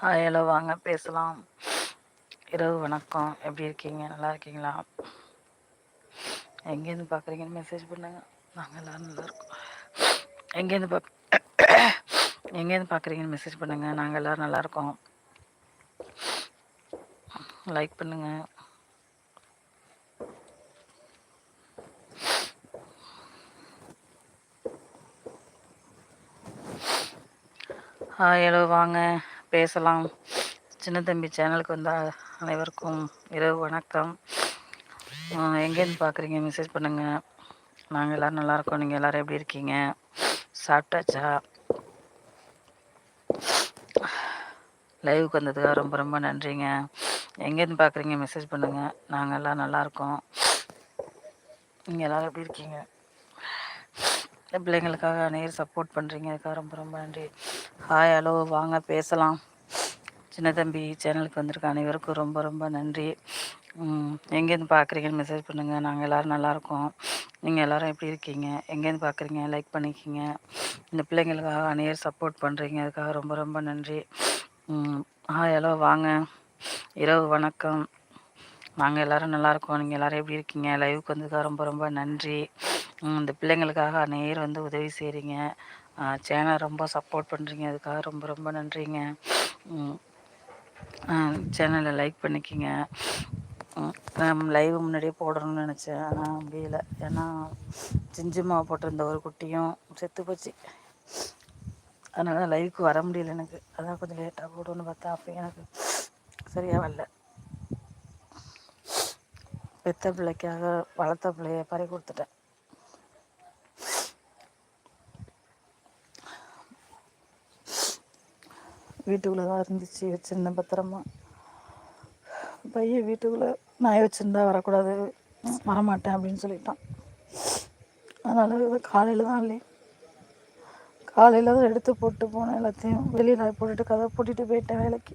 Hi hello வாங்க பேசலாம். இரவு வணக்கம். எப்படி இருக்கீங்க? நல்லா இருக்கீங்களா? எங்கேருந்து பார்க்குறீங்கன்னு மெசேஜ் பண்ணுங்க. நாங்கள் எல்லோரும் நல்லா இருக்கோம். எங்கேருந்து பா எங்கேருந்து பார்க்குறீங்கன்னு மெசேஜ் பண்ணுங்கள் நாங்கள் எல்லோரும் நல்லாயிருக்கோம் லைக் பண்ணுங்கள் ஆ ஹலோ வாங்க பேசலாம். சின்ன தம்பி சேனலுக்கு வந்த அனைவருக்கும் இரவு வணக்கம். எங்கேருந்து பார்க்குறீங்க மெசேஜ் பண்ணுங்கள் நாங்கள் எல்லோரும் நல்லாயிருக்கோம் நீங்கள் எல்லோரும் எப்படி இருக்கீங்க? சாப்பிட்டாச்சா? லைவுக்கு வந்ததுக்காக ரொம்ப ரொம்ப நன்றிங்க. எங்கேருந்து பார்க்குறீங்க மெசேஜ் பண்ணுங்கள் நாங்கள் எல்லாம் நல்லாயிருக்கோம் நீங்கள் எல்லோரும் எப்படி இருக்கீங்க? பிள்ளைங்களுக்காக நேர் சப்போர்ட் பண்ணுறீங்க அதுக்காக ரொம்ப ரொம்ப நன்றி. ஹாய் ஹலோ வாங்க பேசலாம். சின்ன தம்பி சேனலுக்கு வந்திருக்க அனைவருக்கும் ரொம்ப ரொம்ப நன்றி. எங்கேருந்து பார்க்குறீங்கன்னு மெசேஜ் பண்ணுங்கள் நாங்கள் எல்லோரும் நல்லாயிருக்கோம் நீங்கள் எல்லோரும் எப்படி இருக்கீங்க? எங்கேருந்து பார்க்குறீங்க லைக் பண்ணிக்கிங்க. இந்த பிள்ளைங்களுக்காக அனைவர் சப்போர்ட் பண்ணுறீங்க அதுக்காக ரொம்ப ரொம்ப நன்றி. ஹாய் ஹலோ வாங்க. இரவு வணக்கம். நாங்கள் எல்லோரும் நல்லாயிருக்கோம் நீங்கள் எல்லோரும் எப்படி இருக்கீங்க? லைவுக்கு வந்ததுக்காக ரொம்ப ரொம்ப நன்றி. இந்த பிள்ளைங்களுக்காக நேர் வந்து உதவி செய்கிறீங்க சேனல் ரொம்ப சப்போர்ட் பண்ணுறீங்க அதுக்காக ரொம்ப ரொம்ப நன்றிங்க. சேனலை லைக் பண்ணிக்கிங்க. லைவ் முன்னாடியே போடணும்னு நினச்சேன். ஆனால் முடியல. ஏன்னா சிஞ்சுமா போட்டிருந்த ஒரு குட்டியும் செத்து போச்சு. அதனால லைவுக்கு வர முடியல எனக்கு. அதான் கொஞ்சம் லேட்டாக போடுன்னு பார்த்தா அப்போ எனக்கு சரியாக வரல. பெத்த பிள்ளைக்காக வளர்த்த பிள்ளைய பறி கொடுத்துட்டேன். வீட்டுக்குள்ளே தான் இருந்துச்சு வச்சுருந்தேன் பத்திரமா. பையன் வீட்டுக்குள்ளே நாய் வச்சுருந்தா வரக்கூடாது வரமாட்டேன் அப்படின்னு சொல்லிட்டான். அதனால் காலையில் தான் இல்லையே. காலையில் தான் எடுத்து போட்டு போனேன் எல்லாத்தையும். வெளியில் நாய் போட்டுட்டு கதை போட்டுட்டு போயிட்டேன் வேலைக்கு.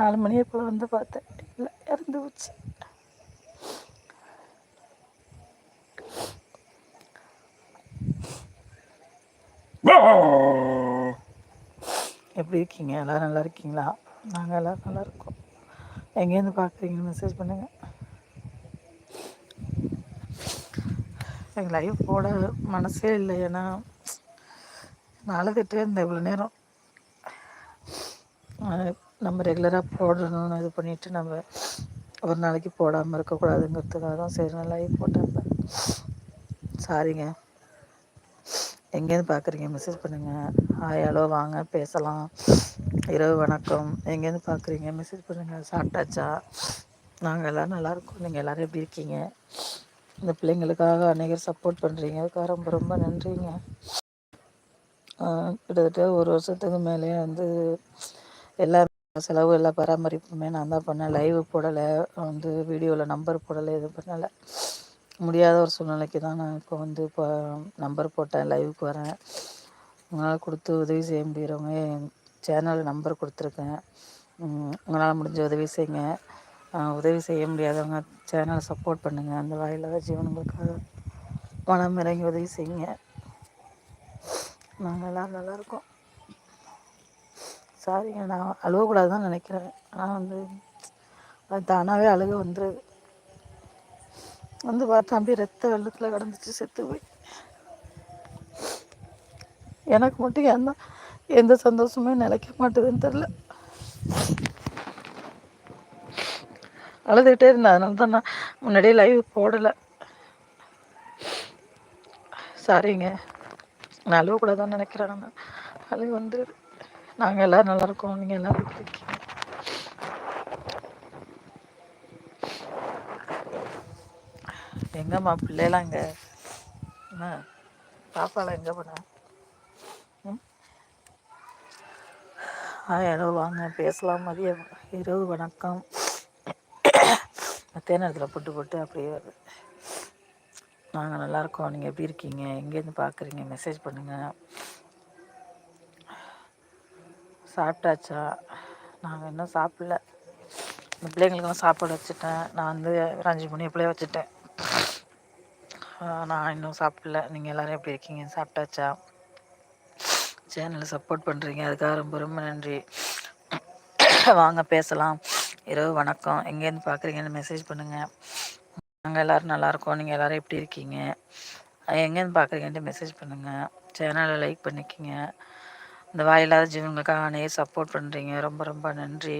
நாலு மணியை போல் வந்து பார்த்தேன். இல்லை இறந்து போச்சு. எப்படி இருக்கீங்க? எல்லோரும் நல்லா இருக்கீங்களா? நாங்கள் எல்லோரும் நல்லா இருக்கோம். எங்கேருந்து பார்க்குறீங்கன்னு மெசேஜ் பண்ணுங்கள் எங்கள் லைஃப் போட மனசே இல்லை. ஏன்னா நான் அழுதுகிட்டே இருந்தேன் இவ்வளோ நேரம். நம்ம ரெகுலராக போடணும்னு இது பண்ணிவிட்டு நம்ம ஒரு நாளைக்கு போடாமல் இருக்கக்கூடாதுங்கிறதுக்காக தான் சரி நான் லைவ் போட்டேன் சாரிங்க எங்கேருந்து பார்க்குறீங்க? மெசேஜ் பண்ணுங்கள் ஹாய் ஹலோ வாங்க பேசலாம். இரவு வணக்கம். எங்கேருந்து பார்க்குறீங்க? மெசேஜ் பண்ணுங்கள் சாப்பிட்டாச்சா? நாங்கள் எல்லோரும் நல்லாயிருக்கோம் நீங்கள் எல்லோரும் எப்படி இருக்கீங்க? இந்த பிள்ளைங்களுக்காக அநேகர் சப்போர்ட் பண்ணுறீங்க அதுக்காக ரொம்ப ரொம்ப நன்றிங்க. கிட்டத்தட்ட ஒரு வருஷத்துக்கு மேலே வந்து எல்லா செலவு எல்லா பராமரிப்புமே நான் தான் பண்ணேன். லைவ் போடலை. வந்து வீடியோவில் நம்பர் போடலை எதுவும் பண்ணலை. முடியாத ஒரு சூழ்நிலைக்கு தான் நான் இப்போ வந்து இப்போ நம்பர் போட்டேன் லைவுக்கு வரேன். உங்களால் கொடுத்து உதவி செய்ய முடிகிறவங்க என் சேனலில் நம்பர் கொடுத்துருக்கேன். உங்களால் முடிஞ்ச உதவி செய்யுங்க. உதவி செய்ய முடியாதவங்க சேனலை சப்போர்ட் பண்ணுங்கள் அந்த வாயிலாக ஜீவனங்களுக்காக மனம் இறங்கி உதவி செய்யுங்க. நாங்கள் எல்லோரும் நல்லாயிருக்கோம் சாரிங்க நான் அழுகக்கூடாதுன்னு தான் நினைக்கிறேன். ஆனால் வந்து அது தானாகவே அழுக வந்துடுது வந்து பார்த்தா அப்படியே ரத்த வெள்ளத்தில் கிடந்துச்சு செத்து போய். எனக்கு மட்டும் எந்த எந்த சந்தோஷமே நிலைக்க மாட்டேதுன்னு தெரில அழுதுகிட்டே இருந்தேன். அதனால தான் நான் முன்னாடியே லைவ் போடலை. சாரிங்க நான் அழுவக்கூடாதான்னு நினைக்கிறேன். நான் அழுகு வந்துடுது நாங்கள் எல்லோரும் நல்லாயிருக்கோம் நீங்கள் எல்லோரும் இருக்கீங்க? எங்கம்மா பிள்ளைலாம் இங்கே என்ன பாப்பாலாம் எங்கே போனா? ஹலோ வாங்க பேசலாம் மதிய இரவு வணக்கம். மத்திய நேரத்தில் போட்டு போட்டு அப்படியே வருது. நாங்கள் நல்லாயிருக்கோம் நீங்கள் எப்படி இருக்கீங்க? எங்கேருந்து பார்க்குறீங்க மெசேஜ் பண்ணுங்கள் சாப்பிட்டாச்சா? நாங்கள் இன்னும் சாப்பிடல. இந்த பிள்ளைங்களுக்கெல்லாம் சாப்பாடு வச்சுட்டேன். நான் வந்து ஒரு அஞ்சு மணி எப்படியே வச்சுட்டேன். நான் இன்னும் சாப்பிடல. நீங்கள் எல்லோரும் எப்படி இருக்கீங்க? சாப்பிட்டாச்சா? சேனலை சப்போர்ட் பண்ணுறீங்க அதுக்காக ரொம்ப ரொம்ப நன்றி. வாங்க பேசலாம். இரவு வணக்கம். எங்கேருந்து பார்க்குறீங்கன்னு மெசேஜ் பண்ணுங்கள் நாங்கள் எல்லோரும் நல்லாயிருக்கோம் நீங்கள் எல்லோரும் எப்படி இருக்கீங்க? எங்கேருந்து பார்க்குறீங்கன்ட்டு மெசேஜ் பண்ணுங்கள் சேனலை லைக் பண்ணிக்கிங்க. இந்த வாயில்லாத ஜீவங்களுக்காக அனைவரும் சப்போர்ட் பண்ணுறீங்க ரொம்ப ரொம்ப நன்றி.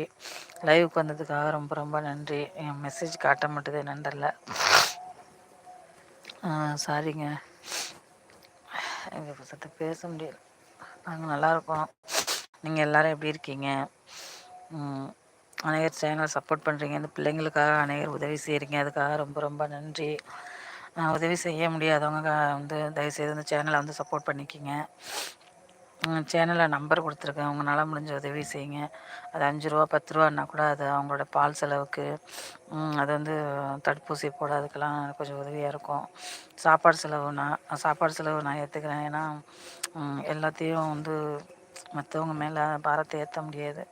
லைவுக்கு வந்ததுக்காக ரொம்ப ரொம்ப நன்றி. என் மெசேஜ் காட்ட மாட்டுது. என்னன்னு தெரில சாரிங்க. எங்கள் பசத்தை பேச முடியல. நாங்கள் நல்லாயிருக்கோம் நீங்கள் எல்லோரும் எப்படி இருக்கீங்க? அநேகர் சேனல் சப்போர்ட் பண்ணுறீங்க இந்த பிள்ளைங்களுக்காக அநேகர் உதவி செய்கிறீங்க அதுக்காக ரொம்ப ரொம்ப நன்றி. உதவி செய்ய முடியாதவங்க வந்து தயவுசெய்து இந்த சேனலை வந்து சப்போர்ட் பண்ணிக்கிங்க. சேனலில் நம்பர் கொடுத்துருக்கேன். உங்களால் முடிஞ்ச உதவி செய்யுங்க. அது அஞ்சு ரூபா பத்து ரூபான்னா கூட அது அவங்களோட பால் செலவுக்கு அது வந்து தடுப்பூசி போட அதுக்கெல்லாம் கொஞ்சம் உதவியாக இருக்கும். சாப்பாடு செலவு நான் சாப்பாடு செலவு நான் ஏற்றுக்கிறேன் ஏன்னா எல்லாத்தையும் வந்து மற்றவங்க மேலே பாரத்தை ஏற்ற முடியாது.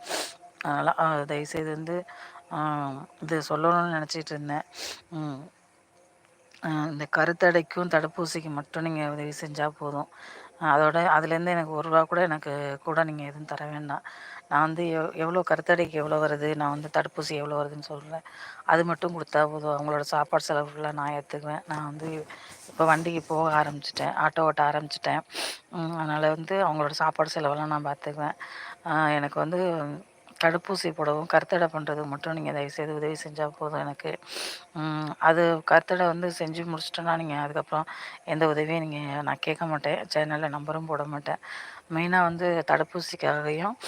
அதனால் தயவுசெய்து வந்து இது சொல்லணும்னு நினச்சிட்டு இருந்தேன். இந்த கருத்தடைக்கும் தடுப்பூசிக்கு மட்டும் நீங்கள் உதவி செஞ்சால் போதும். அதோட அதுலேருந்து எனக்கு ஒரு ரூபா கூட எனக்கு கூட நீங்கள் எதுவும் தர வேண்டாம். நான் வந்து எவ் எவ்வளோ கருத்தடைக்கு எவ்வளோ வருது நான் வந்து தடுப்பூசி எவ்வளோ வருதுன்னு சொல்கிறேன் அது மட்டும் கொடுத்தா போதும். அவங்களோட சாப்பாடு செலவுலாம் நான் ஏற்றுக்குவேன் நான் வந்து இப்போ வண்டிக்கு போக ஆரம்பிச்சிட்டேன். ஆட்டோ ஓட்ட ஆரம்பிச்சிட்டேன். அதனால் வந்து அவங்களோட சாப்பாடு செலவெல்லாம் நான் பார்த்துக்குவேன் எனக்கு வந்து தடுப்பூசி போடவும் கருத்தடை பண்ணுறது மட்டும் நீங்கள் தயவுசெய்து உதவி செஞ்சால் போதும் எனக்கு. அது கருத்தடை வந்து செஞ்சு முடிச்சிட்டோன்னா நீங்கள் அதுக்கப்புறம் எந்த உதவியும் நீங்கள் நான் கேட்க மாட்டேன். சேனலில் நம்பரும் போட மாட்டேன். மெயினாக வந்து தடுப்பூசிக்காகவும்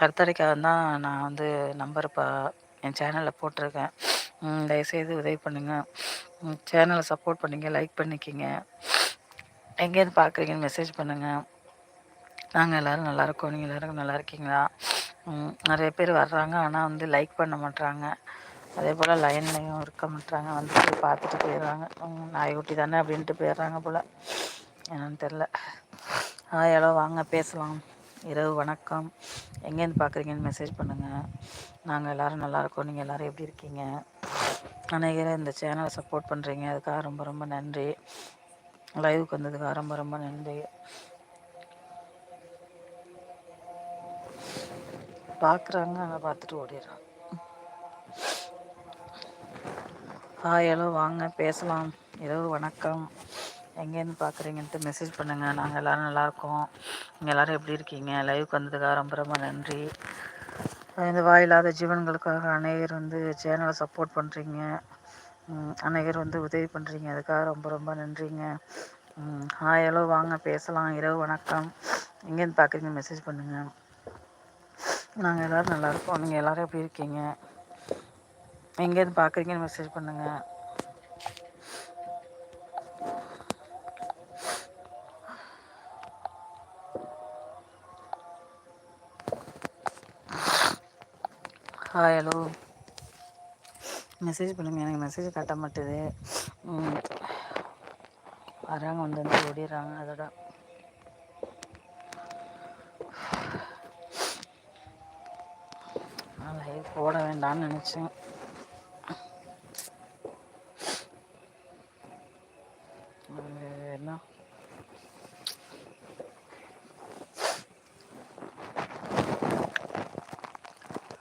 கருத்தடைக்காக தான் நான் வந்து நம்பர் இப்போ என் சேனலில் போட்டிருக்கேன். தயவுசெய்து உதவி பண்ணுங்கள் சேனலை சப்போர்ட் பண்ணிங்க லைக் பண்ணிக்கிங்க. எங்கேருந்து பார்க்குறீங்கன்னு மெசேஜ் பண்ணுங்கள் நாங்கள் எல்லோரும் நல்லாயிருக்கோம் நீங்கள் எல்லோரும் நல்லா இருக்கீங்களா? நிறைய பேர் வர்றாங்க ஆனால் வந்து லைக் பண்ண மாட்றாங்க. அதே போல் லைன்லையும் இருக்க மாட்றாங்க போய் பார்த்துட்டு போயிடுறாங்க. நாய்க்குட்டி தானே அப்படின்ட்டு போயிடுறாங்க போல். என்னன்னு தெரில ஹாய் ஹலோ வாங்க பேசலாம். இரவு வணக்கம். எங்கேருந்து பார்க்குறீங்கன்னு மெசேஜ் பண்ணுங்கள் நாங்கள் எல்லோரும் நல்லாயிருக்கோம் நீங்கள் எல்லோரும் எப்படி இருக்கீங்க? அநேகரை இந்த சேனலை சப்போர்ட் பண்ணுறீங்க அதுக்காக ரொம்ப ரொம்ப நன்றி. லைவுக்கு வந்ததுக்காக ரொம்ப ரொம்ப நன்றி. பார்க்குறாங்க ஆனால் பார்த்துட்டு ஓடிடுறான். ஹாய் ஹலோ வாங்க பேசலாம். இரவு வணக்கம். எங்கேருந்து பார்க்குறீங்கன்ட்டு மெசேஜ் பண்ணுங்கள் நாங்கள் எல்லோரும் நல்லாயிருக்கோம் நீங்கள் எல்லோரும் எப்படி இருக்கீங்க? லைவுக்கு வந்ததுக்காக ரொம்ப ரொம்ப நன்றி. இந்த வாயில்லாத ஜீவன்களுக்காக அநேகர் வந்து சேனலை சப்போர்ட் பண்ணுறீங்க அநேகர் வந்து உதவி பண்ணுறீங்க அதுக்காக ரொம்ப ரொம்ப நன்றிங்க. ஹாய் ஹலோ வாங்க பேசலாம். இரவு வணக்கம். எங்கேருந்து பார்க்குறீங்க மெசேஜ் பண்ணுங்கள் நாங்கள் எல்லோரும் நல்லாயிருக்கோம் நீங்கள் எல்லோரும் எப்படி இருக்கீங்க? எங்கேருந்து பார்க்குறீங்கன்னு மெசேஜ் பண்ணுங்கள் ஹாய் ஹலோ மெசேஜ் பண்ணுங்கள் எனக்கு மெசேஜ் கட்ட மாட்டேது. வராங்க வந்து வந்து ஓடிடுறாங்க. அதோட லைவ் போட வேண்டாம்னு நினச்சேன். என்ன?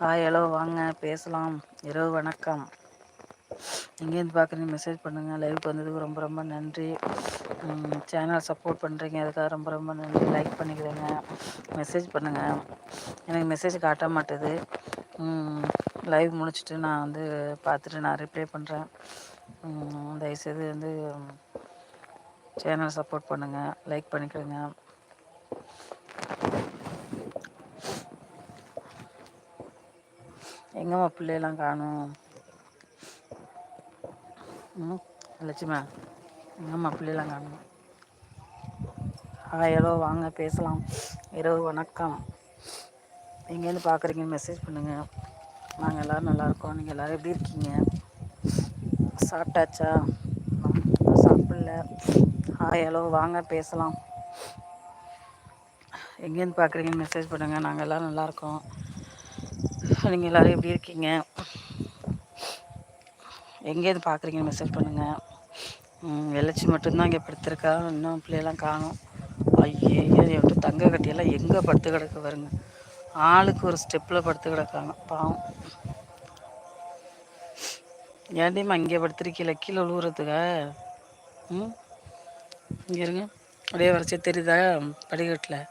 ஹாய் ஹலோ வாங்க பேசலாம். இரவு வணக்கம். எங்கேருந்து பார்க்குறீங்க? மெசேஜ் பண்ணுங்கள் லைவுக்கு வந்ததுக்கு ரொம்ப ரொம்ப நன்றி. சேனல் சப்போர்ட் பண்ணுறீங்க அதுக்காக ரொம்ப ரொம்ப நன்றி. லைக் பண்ணிக்கிறேங்க. மெசேஜ் பண்ணுங்கள் எனக்கு மெசேஜ் காட்ட மாட்டேது. லைவ் முடிச்சுட்டு நான் வந்து பார்த்துட்டு நான் ரிப்ளை பண்ணுறேன் தயவுசெய்து வந்து சேனல் சப்போர்ட் பண்ணுங்கள் லைக் பண்ணிக்கிறேங்க எங்கம்மா பிள்ளையெல்லாம் காணும்? ம் லட்சுமா எங்கம்மா பிள்ளைலாம் காணும்? ஹாய் ஹலோ வாங்க பேசலாம். இரவு வணக்கம். எங்கேருந்து பார்க்குறீங்கன்னு மெசேஜ் பண்ணுங்கள் நாங்கள் எல்லோரும் நல்லாயிருக்கோம் நீங்கள் எல்லோரும் எப்படி இருக்கீங்க? சாப்பிட்டாச்சா? சாப்பிடல. ஹாய் ஹலோ வாங்க பேசலாம். எங்கேருந்து பார்க்குறீங்கன்னு மெசேஜ் பண்ணுங்கள் நாங்கள் எல்லோரும் நல்லாயிருக்கோம் நீங்கள் எல்லோரும் எப்படி இருக்கீங்க? எங்கேருந்து பார்க்குறீங்கன்னு மெசேஜ் பண்ணுங்கள் எலச்சி மட்டும்தான் இங்கே படுத்துருக்கா. இன்னும் பிள்ளையெல்லாம் காணும். ஐயோ என்கிட்ட தங்க கட்டியெல்லாம் எங்கே படுத்து கிடக்கு வருங்க ஆளுக்கு ஒரு ஸ்டெப்பில் படுத்து கிடக்காங்க பாவம். ஏண்டிம்மா இங்கே படுத்துருக்கீல கீழே உழுவுறதுக்கா? ம்? இங்கே இருங்க. அப்படியே வரைச்சி தெரியுதா? படிக்கட்டில்.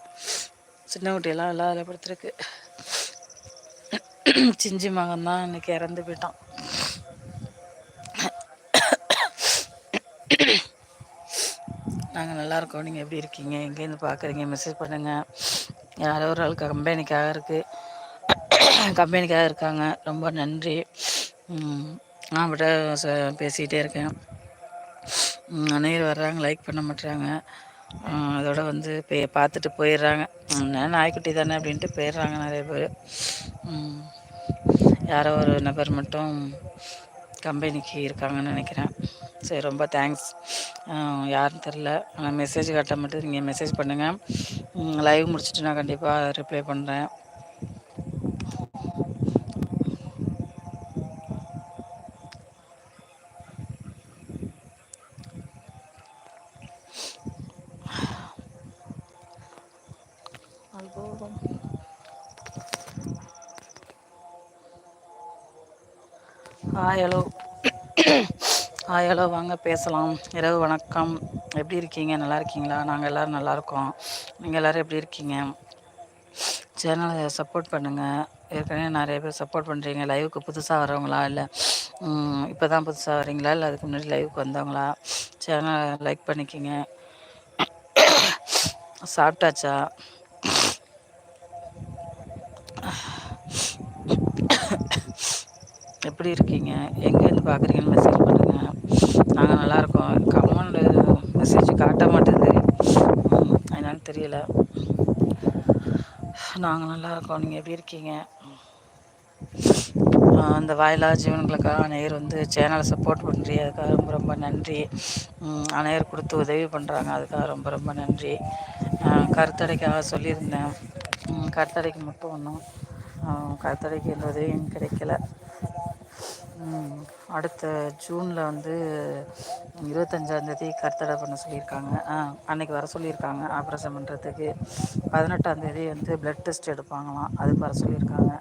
சின்ன குட்டியெல்லாம் எல்லாம் அதில் படுத்துருக்கு. சிஞ்சி மகன் தான் இன்னைக்கு இறந்து போயிட்டான். நாங்கள் நல்லாயிருக்கோம் நீங்கள் எப்படி இருக்கீங்க? எங்கேருந்து பார்க்குறீங்க மெசேஜ் பண்ணுங்கள் யாரோ ஒரு ஆள் கம்பெனிக்காக இருக்குது கம்பெனிக்காக இருக்காங்க. ரொம்ப நன்றி. நான் விட பேசிக்கிட்டே இருக்கேன். அநேகர் வர்றாங்க. லைக் பண்ண மாட்டுறாங்க அதோட வந்து பே பார்த்துட்டு போயிடுறாங்க நாய்க்குட்டி தானே அப்படின்ட்டு போயிடுறாங்க நிறைய பேர். யாரோ ஒரு நபர் மட்டும் கம்பெனிக்கு இருக்காங்கன்னு நினைக்கிறேன். சரி ரொம்ப தேங்க்ஸ் யாருன்னு தெரில ஆனால் மெசேஜ் கட்ட மட்டும் நீங்கள் மெசேஜ் பண்ணுங்கள் லைவ் முடிச்சுட்டு நான் கண்டிப்பாக ரிப்ளை பண்ணுறேன் ஹாய் ஹலோ ஹாய் ஹலோ வாங்க பேசலாம். இரவு வணக்கம். எப்படி இருக்கீங்க? நல்லா இருக்கீங்களா? நாங்கள் எல்லோரும் நல்லாயிருக்கோம் நீங்கள் எல்லோரும் எப்படி இருக்கீங்க? சேனலை சப்போர்ட் பண்ணுங்கள் ஏற்கனவே நிறைய பேர் சப்போர்ட் பண்ணுறீங்க லைவுக்கு புதுசாக வரவங்களா இல்லை இப்போ தான் புதுசாக வரீங்களா இல்லை அதுக்கு முன்னாடி லைவுக்கு வந்தவங்களா? சேனலை லைக் பண்ணிக்கிங்க. சாப்பிட்டாச்சா? எப்படி இருக்கீங்க? எங்கேருந்து பார்க்குறீங்கன்னு மெசேஜ் பண்ணுங்கள் நாங்கள் நல்லாயிருக்கோம் கமெண்ட் மெசேஜ் காட்ட மாட்டேது. என்னன்னு தெரியல. நாங்கள் நல்லாயிருக்கோம் நீங்கள் எப்படி இருக்கீங்க? அந்த வாயிலா ஜீவன்களுக்காக அனைவர் வந்து சேனலை சப்போர்ட் பண்ணுறீ அதுக்காக ரொம்ப ரொம்ப நன்றி. அனைவர் கொடுத்து உதவி பண்ணுறாங்க அதுக்காக ரொம்ப ரொம்ப நன்றி. கருத்தடைக்காக சொல்லியிருந்தேன். கருத்தடைக்கு மட்டும் ஒன்றும் கருத்தடைக்கு எந்த உதவியும் கிடைக்கல. அடுத்த ஜூனில் வந்து இருபத்தஞ்சாந்தேதி கருத்தடை பண்ண சொல்லியிருக்காங்க. ஆ அன்னைக்கு வர சொல்லியிருக்காங்க. ஆப்ரேஷன் பண்ணுறதுக்கு பதினெட்டாந்தேதி வந்து ப்ளட் டெஸ்ட் எடுப்பாங்களாம். அதுக்கு வர சொல்லியிருக்காங்க.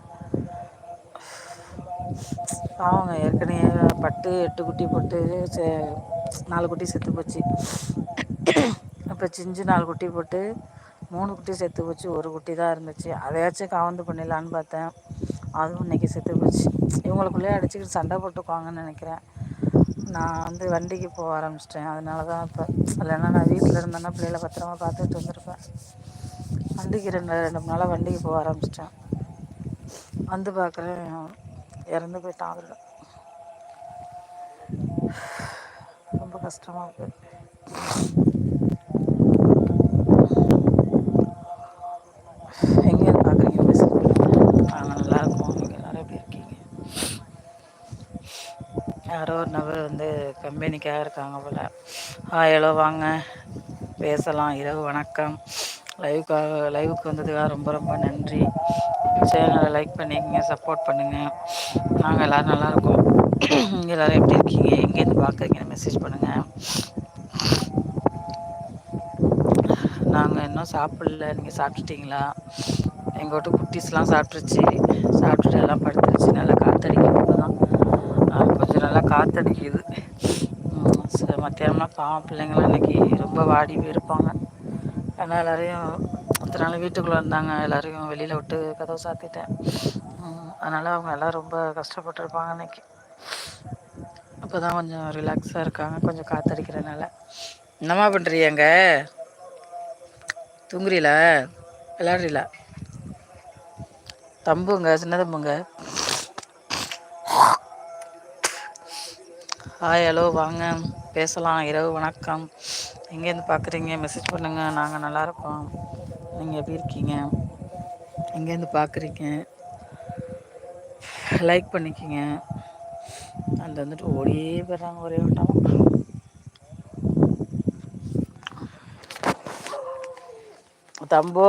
அவங்க ஏற்கனவே பட்டு எட்டு குட்டி போட்டு சே நாலு குட்டி செத்து போச்சு. இப்போ சிஞ்சு நாலு குட்டி போட்டு மூணு குட்டி செத்து போச்சு. ஒரு குட்டி தான் இருந்துச்சு. அதையாச்சும் காவந்து பண்ணிடலான்னு பார்த்தேன். அதுவும் இன்றைக்கி செத்து போச்சு. இவங்களுக்குள்ளேயே அடிச்சுக்கிட்டு சண்டை போட்டுக்குவாங்கன்னு நினைக்கிறேன். நான் வந்து வண்டிக்கு போக ஆரம்பிச்சிட்டேன். அதனால தான் இப்போ இல்லைன்னா நான் வீட்டில் இருந்தேன்னா பிள்ளைகளை பத்திரமா பார்த்துட்டு வந்திருப்பேன். வண்டிக்கு ரெண்டு ரெண்டு மூணு நாளாக வண்டிக்கு போக ஆரம்பிச்சிட்டேன். வந்து பார்க்குறேன். இறந்து போயிட்டான் அதில் ரொம்ப கஷ்டமாக இருக்குது எங்கே பார்க்குறீங்க மெசேஜ் நாங்கள் நல்லாயிருக்கோம் நீங்கள் நிறைய பேர் இருக்கீங்க யாரோ ஒரு நபர் வந்து கம்பெனிக்காக இருக்காங்க போல். ஹாய் வாங்க. பேசலாம். இரவு வணக்கம். லைவுக்காக லைவுக்கு வந்ததுக்காக ரொம்ப ரொம்ப நன்றி. சேனலை லைக் பண்ணிக்கங்க சப்போர்ட் பண்ணுங்கள் நாங்கள் எல்லோரும் நல்லாயிருக்கோம் நீங்கள் எல்லோரும் எப்படி இருக்கீங்க? எங்கேருந்து பார்க்குறீங்கன்னு மெசேஜ் பண்ணுங்கள் நாங்கள் இன்னும் சாப்பிடல. நீங்கள் சாப்பிட்டுட்டீங்களா? எங்கள் வீட்டு குட்டீஸ்லாம் சாப்பிட்ருச்சு சாப்பிட்டுட்டு எல்லாம் படுத்துருச்சு. நல்லா காற்றடிக்குது காற்றடிக்குது மத்தியானம்னா பாவம் பிள்ளைங்களாம் இன்றைக்கி ரொம்ப வாடி போயிருப்பாங்க. ஆனால் எல்லோரையும் அத்தனை நாள் வீட்டுக்குள்ளே இருந்தாங்க. எல்லோரையும் வெளியில் விட்டு கதவை சாத்திட்டேன். அதனால் அவங்க எல்லாம் ரொம்ப கஷ்டப்பட்டுருப்பாங்க இன்றைக்கி இப்போ தான் கொஞ்சம் ரிலாக்ஸாக இருக்காங்க. கொஞ்சம் காற்றடிக்கிறதுனால என்னம்மா பண்ணுறீங்க தூங்குறீல விளாட்றீல தம்புங்க சின்ன தம்புங்க. ஹாய் ஹலோ வாங்க. பேசலாம். இரவு வணக்கம். எங்கேருந்து பார்க்குறீங்க? மெசேஜ் பண்ணுங்கள் நாங்கள் நல்லாயிருக்கோம் நீங்கள் எப்படி இருக்கீங்க? எங்கேருந்து பார்க்குறீங்க? லைக் பண்ணிக்கிங்க. அந்த வந்துட்டு ஓடியே போயிடுறாங்க ஒரே வட்டம் தம்போ